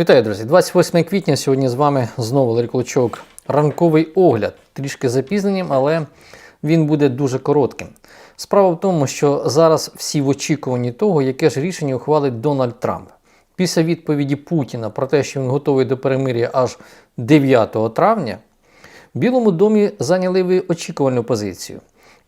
Вітаю, друзі! 28 квітня. Сьогодні з вами знову Валерій Клочок. Ранковий огляд. Трішки запізненням, але він буде дуже коротким. Справа в тому, що зараз всі в очікуванні того, яке ж рішення ухвалить Дональд Трамп. Після відповіді Путіна про те, що він готовий до перемир'я аж 9 травня, в Білому домі зайняли ви очікувальну позицію.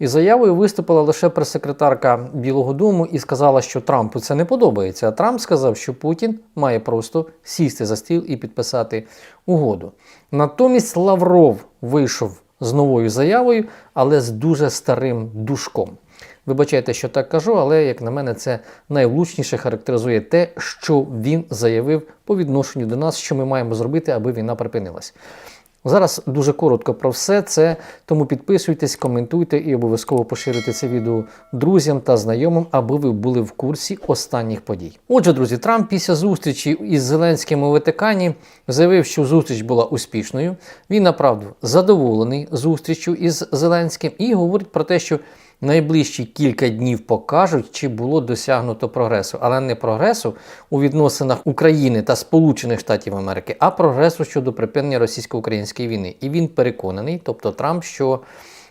І заявою виступила лише прес-секретарка Білого Дому і сказала, що Трампу це не подобається. А Трамп сказав, що Путін має просто сісти за стіл і підписати угоду. Натомість Лавров вийшов з новою заявою, але з дуже старим душком. Вибачайте, що так кажу, але як на мене, це найвлучніше характеризує те, що він заявив по відношенню до нас, що ми маємо зробити, аби війна припинилась. Зараз дуже коротко про все це, тому підписуйтесь, коментуйте і обов'язково поширюйте це відео друзям та знайомим, аби ви були в курсі останніх подій. Отже, друзі, Трамп після зустрічі із Зеленським у Ватикані заявив, що зустріч була успішною. Він направду задоволений зустрічю із Зеленським і говорить про те, що найближчі кілька днів покажуть, чи було досягнуто прогресу, але не прогресу у відносинах України та Сполучених Штатів Америки, а прогресу щодо припинення російсько-української війни. І він переконаний, тобто Трамп, що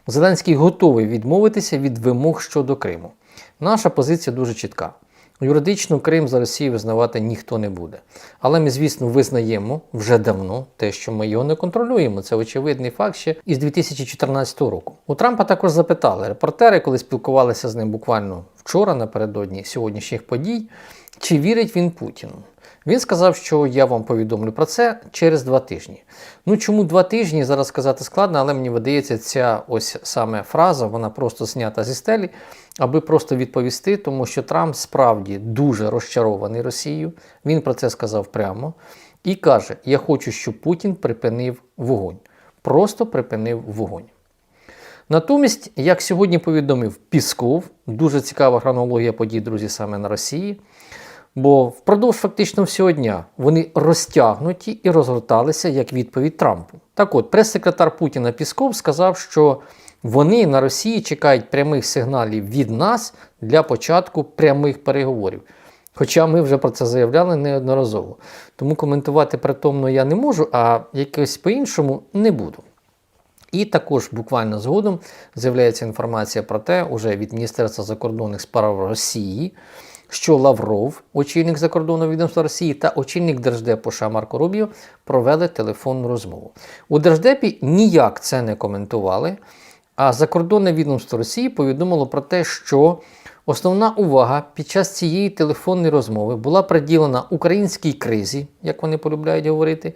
Зеленський готовий відмовитися від вимог щодо Криму. Наша позиція дуже чітка. Юридично Крим за Росією визнавати ніхто не буде. Але ми, звісно, визнаємо вже давно те, що ми його не контролюємо. Це очевидний факт ще із 2014 року. У Трампа також запитали репортери, коли спілкувалися з ним буквально вчора напередодні сьогоднішніх подій, чи вірить він Путіну. Він сказав, що я вам повідомлю про це через два тижні. Ну чому два тижні зараз сказати складно, але мені видається, ця ось саме фраза, вона просто знята зі стелі, аби просто відповісти, тому що Трамп справді дуже розчарований Росією. Він про це сказав прямо і каже: Я хочу, щоб Путін припинив вогонь. Просто припинив вогонь. Натомість, як сьогодні повідомив Пісков, дуже цікава хронологія подій, друзі, саме на Росії. Бо впродовж фактично всього дня вони розтягнуті і розгорталися як відповідь Трампу. Так от, прес-секретар Путіна Пісков сказав, що вони на Росії чекають прямих сигналів від нас для початку прямих переговорів. Хоча ми вже про це заявляли неодноразово. Тому коментувати притомно я не можу, а якось по-іншому не буду. І також буквально згодом з'являється інформація про те, уже від Міністерства закордонних справ Росії, що Лавров, очільник закордонного відомства Росії, та очільник Держдепу США Марко Рубіо провели телефонну розмову. У Держдепі ніяк це не коментували. А закордонне відомство Росії повідомило про те, що основна увага під час цієї телефонної розмови була приділена українській кризі, як вони полюбляють говорити,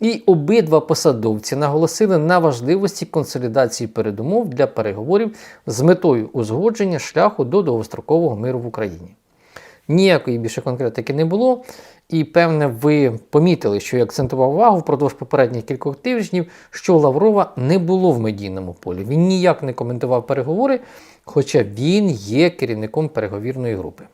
і обидва посадовці наголосили на важливості консолідації передумов для переговорів з метою узгодження шляху до довгострокового миру в Україні. Ніякої більше конкретики не було. І, певне, ви помітили, що я акцентував увагу впродовж попередніх кількох тижнів, що Лаврова не було в медійному полі. Він ніяк не коментував переговори, хоча він є керівником переговірної групи.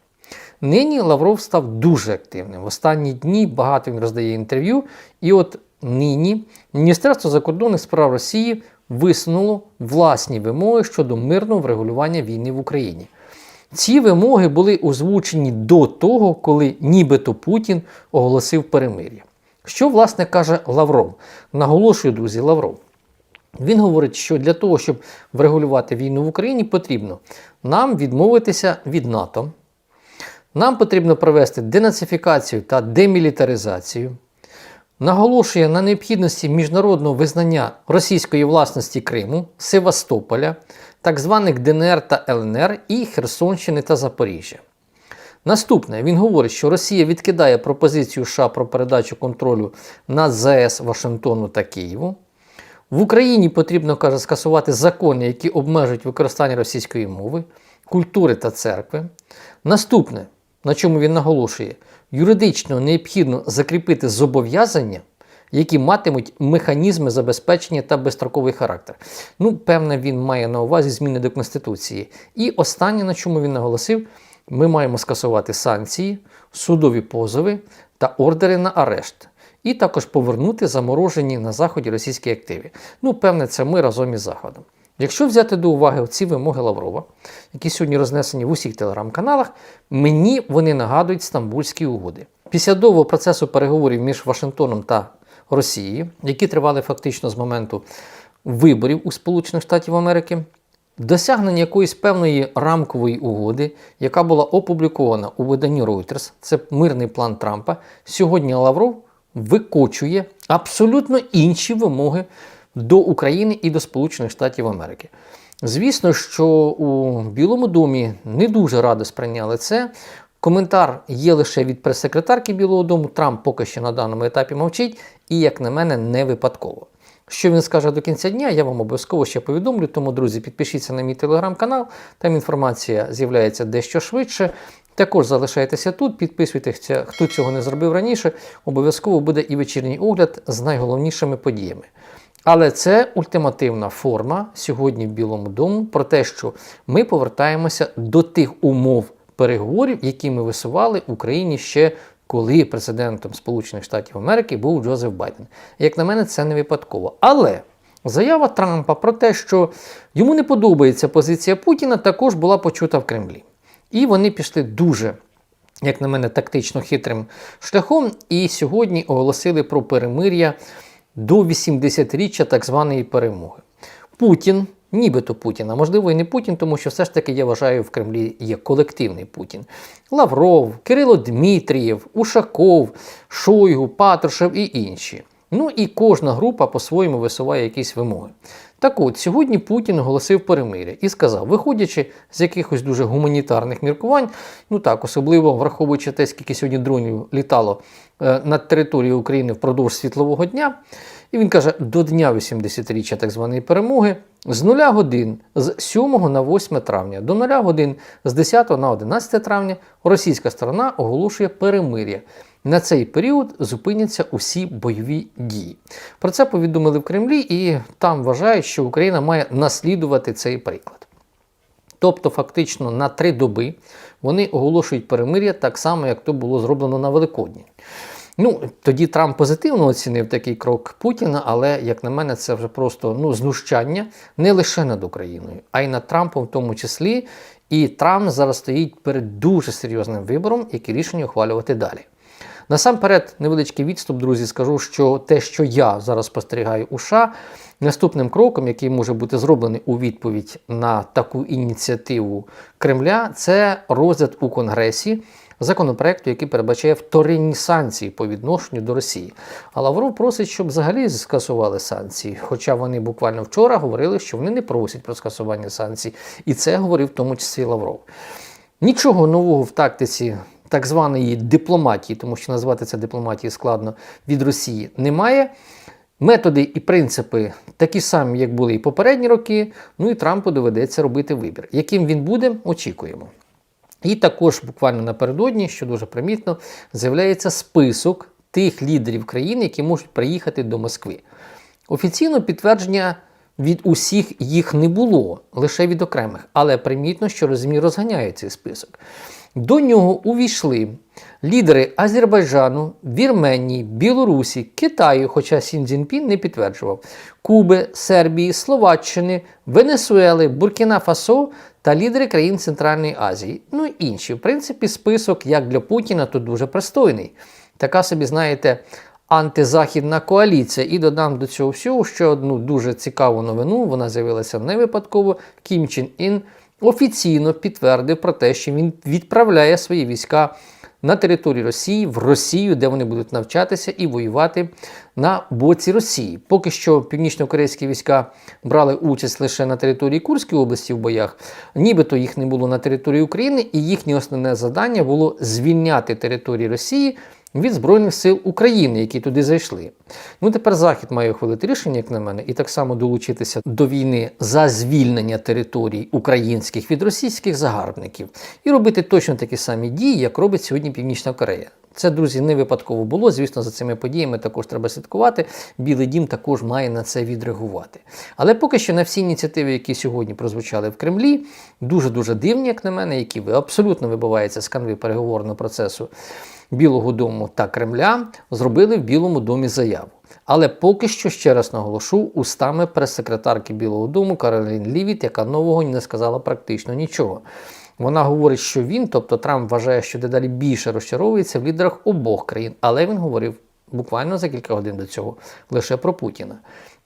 Нині Лавров став дуже активним. В останні дні багато він роздає інтерв'ю. І от нині Міністерство закордонних справ Росії висунуло власні вимоги щодо мирного врегулювання війни в Україні. Ці вимоги були озвучені до того, коли нібито Путін оголосив перемир'я. Що, власне, каже Лавров? Наголошую, друзі, Лавров. Він говорить, що для того, щоб врегулювати війну в Україні, потрібно нам відмовитися від НАТО. Нам потрібно провести денацифікацію та демілітаризацію. Наголошує на необхідності міжнародного визнання російської власності Криму, Севастополя, так званих ДНР та ЛНР і Херсонщини та Запоріжжя. Наступне, він говорить, що Росія відкидає пропозицію США про передачу контролю над ЗАЕС Вашингтону та Києву. В Україні потрібно, каже, скасувати закони, які обмежують використання російської мови, культури та церкви. Наступне, на чому він наголошує, юридично необхідно закріпити зобов'язання, які матимуть механізми забезпечення та безстроковий характер. Ну, певне, він має на увазі зміни до Конституції. І останнє, на чому він наголосив, ми маємо скасувати санкції, судові позови та ордери на арешт. І також повернути заморожені на Заході російські активи. Ну, певне, це ми разом із Заходом. Якщо взяти до уваги ці вимоги Лаврова, які сьогодні рознесені в усіх телеграм-каналах, мені вони нагадують стамбульські угоди. Після довгого процесу переговорів між Вашингтоном та Росією, які тривали фактично з моменту виборів у Сполучених Штатів Америки, досягнення якоїсь певної рамкової угоди, яка була опублікована у виданні Reuters, це мирний план Трампа. Сьогодні Лавров викочує абсолютно інші вимоги до України і до Сполучених Штатів Америки. Звісно, що у Білому домі не дуже радо сприйняли це. Коментар є лише від прес-секретарки Білого Дому. Трамп поки що на даному етапі мовчить, і, як на мене, не випадково. Що він скаже до кінця дня, я вам обов'язково ще повідомлю. Тому, друзі, підпишіться на мій телеграм-канал, там інформація з'являється дещо швидше. Також залишайтеся тут, підписуйтеся, хто цього не зробив раніше. Обов'язково буде і вечірній огляд з найголовнішими подіями. Але це ультимативна форма сьогодні в Білому дому про те, що ми повертаємося до тих умов переговорів, які ми висували в Україні ще коли президентом Сполучених Штатів Америки був Джозеф Байден. Як на мене, це не випадково. Але заява Трампа про те, що йому не подобається позиція Путіна, також була почута в Кремлі. І вони пішли дуже. Як на мене, тактично хитрим шляхом, і сьогодні оголосили про перемир'я до 80-річчя так званої перемоги. Путін, нібито Путін, а можливо і не Путін, тому що все ж таки я вважаю, в Кремлі є колективний Путін. Лавров, Кирило Дмитрієв, Ушаков, Шойгу, Патрушев і інші. Ну і кожна група по-своєму висуває якісь вимоги. Так от, сьогодні Путін оголосив перемиря і сказав, виходячи з якихось дуже гуманітарних міркувань, ну так, особливо враховуючи те, скільки сьогодні дронів літало е, над територією України впродовж світлового дня, і він каже, до дня 80-річчя так званої перемоги з 0 годин з 7 на 8 травня до 0 годин з 10 на 11 травня російська сторона оголошує перемир'я. На цей період зупиняться усі бойові дії. Про це повідомили в Кремлі, і там вважають, що Україна має наслідувати цей приклад. Тобто, фактично на три доби вони оголошують перемир'я так само, як то було зроблено на Великодні. Ну, тоді Трамп позитивно оцінив такий крок Путіна, але, як на мене, це вже просто ну, знущання не лише над Україною, а й над Трампом в тому числі. І Трамп зараз стоїть перед дуже серйозним вибором, які рішення ухвалювати далі. Насамперед, невеличкий відступ, друзі, скажу, що те, що я зараз спостерігаю у США, наступним кроком, який може бути зроблений у відповідь на таку ініціативу Кремля, це розгляд у Конгресі законопроекту, який передбачає вторинні санкції по відношенню до Росії. А Лавров просить, щоб взагалі скасували санкції. Хоча вони буквально вчора говорили, що вони не просять про скасування санкцій, і це говорив в тому числі Лавров. Нічого нового в тактиці так званої дипломатії, тому що назвати це дипломатією складно від Росії, немає. Методи і принципи такі самі, як були і попередні роки. Ну і Трампу доведеться робити вибір. Яким він буде, очікуємо. І також буквально напередодні, що дуже примітно, з'являється список тих лідерів країни, які можуть приїхати до Москви. Офіційно підтвердження від усіх їх не було, лише від окремих, але примітно, що розмір розганяє цей список. До нього увійшли лідери Азербайджану, Вірменії, Білорусі, Китаю, хоча Сін Цзіньпін не підтверджував, Куби, Сербії, Словаччини, Венесуели, Буркіна Фасо та лідери країн Центральної Азії. Ну і інші. В принципі, список, як для Путіна, тут дуже пристойний. Така собі, знаєте, антизахідна коаліція. І додам до цього всього ще одну дуже цікаву новину. Вона з'явилася не випадково. Кім Чен Ін офіційно підтвердив про те, що він відправляє свої війська на території Росії в Росію, де вони будуть навчатися і воювати на боці Росії. Поки що північно-корейські війська брали участь лише на території Курської області в боях, нібито їх не було на території України, і їхнє основне завдання було звільняти території Росії. Від Збройних сил України, які туди зайшли. Ну тепер Захід має ухвалити рішення, як на мене, і так само долучитися до війни за звільнення територій українських від російських загарбників і робити точно такі самі дії, як робить сьогодні Північна Корея. Це, друзі, не випадково було. Звісно, за цими подіями також треба слідкувати. Білий дім також має на це відреагувати. Але поки що на всі ініціативи, які сьогодні прозвучали в Кремлі, дуже дуже дивні, як на мене, які абсолютно вибиваються з канви переговорного процесу. Білого Дому та Кремля зробили в Білому домі заяву. Але поки що, ще раз наголошу, устами прес-секретарки Білого Дому Каролін Лівіт, яка нового не сказала практично нічого. Вона говорить, що він, тобто Трамп, вважає, що дедалі більше розчаровується в лідерах обох країн, але він говорив буквально за кілька годин до цього лише про Путіна.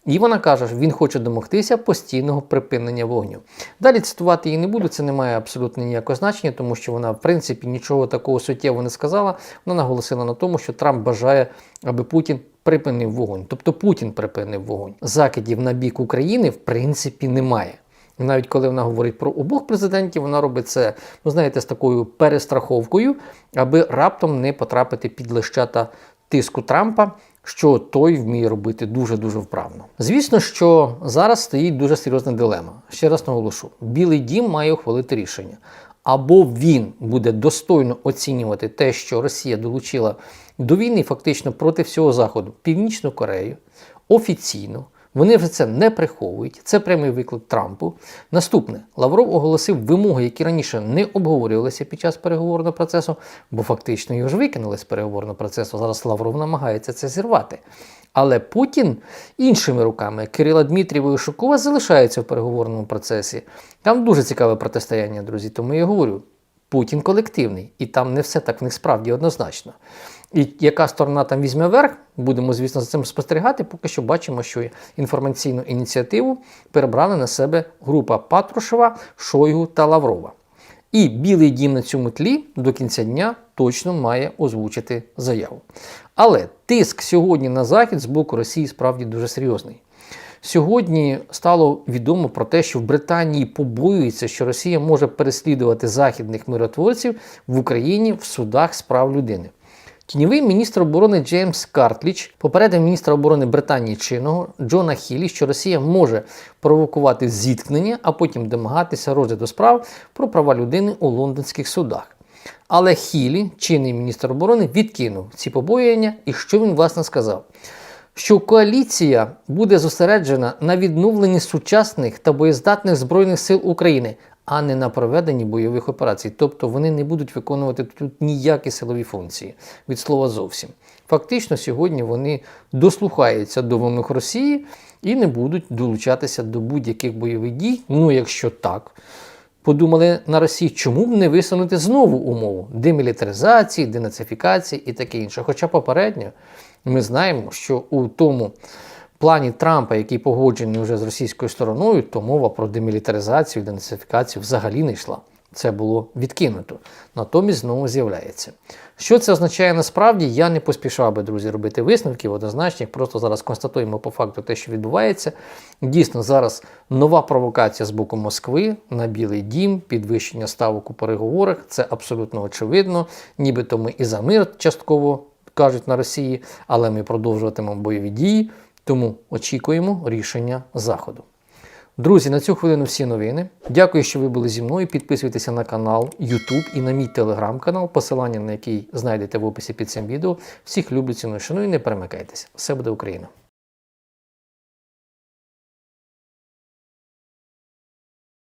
І вона каже, що він хоче домогтися постійного припинення вогню. Далі цитувати її не буду, це не має абсолютно ніякого значення, тому що вона, в принципі, нічого такого суттєвого не сказала. Вона наголосила на тому, що Трамп бажає, аби Путін припинив вогонь. Тобто Путін припинив вогонь. Закидів на бік України, в принципі, немає. І Навіть коли вона говорить про обох президентів, вона робить це, ну знаєте, з такою перестраховкою, аби раптом не потрапити під лищата тиску Трампа, що той вміє робити дуже-дуже вправно. Звісно, що зараз стоїть дуже серйозна дилема. Ще раз наголошу: Білий дім має ухвалити рішення. Або він буде достойно оцінювати те, що Росія долучила до війни фактично проти всього Заходу Північну Корею офіційно. Вони вже це не приховують. Це прямий виклик Трампу. Наступне Лавров оголосив вимоги, які раніше не обговорювалися під час переговорного процесу, бо фактично його ж викинули з переговорного процесу. Зараз Лавров намагається це зірвати. Але Путін іншими руками Кирила Дмитрієва і Шукова залишаються в переговорному процесі. Там дуже цікаве протистояння, друзі. Тому я говорю, Путін колективний, і там не все так в них справді однозначно. І яка сторона там візьме верх, будемо, звісно, за цим спостерігати. Поки що бачимо, що інформаційну ініціативу перебрали на себе група Патрушева, Шойгу та Лаврова. І Білий дім на цьому тлі до кінця дня точно має озвучити заяву. Але тиск сьогодні на захід з боку Росії справді дуже серйозний. Сьогодні стало відомо про те, що в Британії побоюється, що Росія може переслідувати західних миротворців в Україні в судах з прав людини. Тіньовий міністр оборони Джеймс Картліч попередив міністра оборони Британії чинного Джона Хілі, що Росія може провокувати зіткнення, а потім домагатися розгляду справ про права людини у лондонських судах. Але Хілі, чинний міністр оборони, відкинув ці побоювання, і що він власне сказав? Що коаліція буде зосереджена на відновленні сучасних та боєздатних збройних сил України, а не на проведенні бойових операцій. Тобто вони не будуть виконувати тут ніякі силові функції від слова зовсім. Фактично, сьогодні вони дослухаються до вимог Росії і не будуть долучатися до будь-яких бойових дій. Ну, якщо так. Подумали на Росії, чому б не висунути знову умову демілітаризації, денацифікації і таке інше. Хоча попередньо ми знаємо, що у тому плані Трампа, який погоджений вже з російською стороною, то мова про демілітаризацію, денацифікацію взагалі не йшла. Це було відкинуто. Натомість знову з'являється. Що це означає насправді, я не поспішав би, друзі, робити висновків однозначних. Просто зараз констатуємо по факту те, що відбувається. Дійсно, зараз нова провокація з боку Москви на Білий Дім, підвищення ставок у переговорах. Це абсолютно очевидно. Нібито ми і за мир частково кажуть на Росії, але ми продовжуватимемо бойові дії. Тому очікуємо рішення Заходу. Друзі, на цю хвилину всі новини. Дякую, що ви були зі мною. Підписуйтеся на канал YouTube і на мій телеграм-канал, посилання на який знайдете в описі під цим відео. Всіх люблю, ціную, шаную, не перемикайтеся. Все буде Україна!